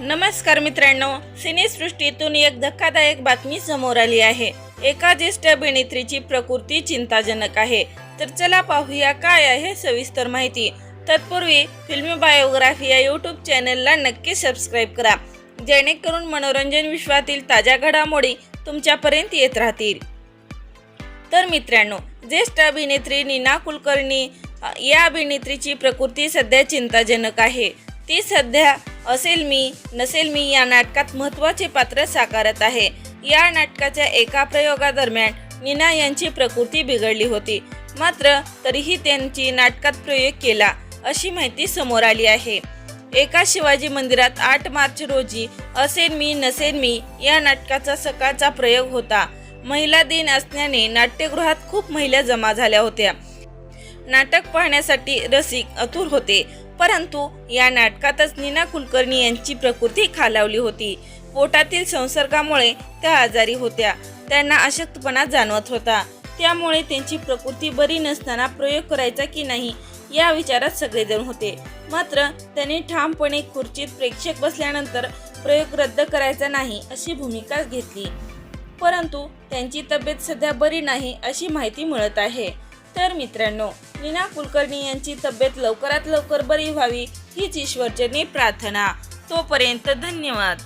नमस्कार मित्रांनो सिनेसृष्टीतून एक धक्कादायक बातमी समोर आली आहे. एका ज्येष्ठ अभिनेत्रीची प्रकृती चिंताजनक आहे. तर चला पाहूया काय आहे सविस्तर माहिती. तत्पूर्वी फिल्मी बायोग्राफी या यूट्यूब चॅनलला नक्की सबस्क्राईब करा. जेणेकरून मनोरंजन विश्वातील ताज्या घडामोडी तुमच्यापर्यंत येत राहतील. तर मित्रांनो ज्येष्ठ अभिनेत्री नीना कुलकर्णी या अभिनेत्रीची प्रकृती सध्या चिंताजनक आहे. ती सध्या असेल मी नसेल मी या नाटकात महत्त्वाचे पात्र साकारत आहे. या नाटकाच्या एका प्रयोगादरम्यान नीना यांची प्रकृती बिघडली होती. मात्र तरीही त्यांची नाटकात प्रयोग केला अशी माहिती समोर आली आहे. एका शिवाजी मंदिरात आठ मार्च रोजी असेल मी नसेल मी या नाटकाचा सकाळचा प्रयोग होता. महिला दिन असल्याने नाट्यगृहात खूप महिला जमा झाल्या होत्या. नाटक पाहण्यासाठी रसिक अतुर होते. परंतु या नाटकातच नीना कुलकर्णी यांची प्रकृती खालावली होती. पोटातील संसर्गामुळे त्या आजारी होत्या. त्यांना अशक्तपणा जाणवत होता. त्यामुळे त्यांची प्रकृती बरी नसताना प्रयोग करायचा की नाही या विचारात सगळेजण होते. मात्र त्यांनी ठामपणे खुर्चीत प्रेक्षक बसल्यानंतर प्रयोग रद्द करायचा नाही अशी भूमिका घेतली. परंतु त्यांची तब्येत सध्या बरी नाही अशी माहिती मिळत आहे. तर मित्रांनो लीना कुलकर्णी यांची तब्येत लवकरात लवकर बरी व्हावी हीच ईश्वरचरणी प्रार्थना. तोपर्यंत धन्यवाद.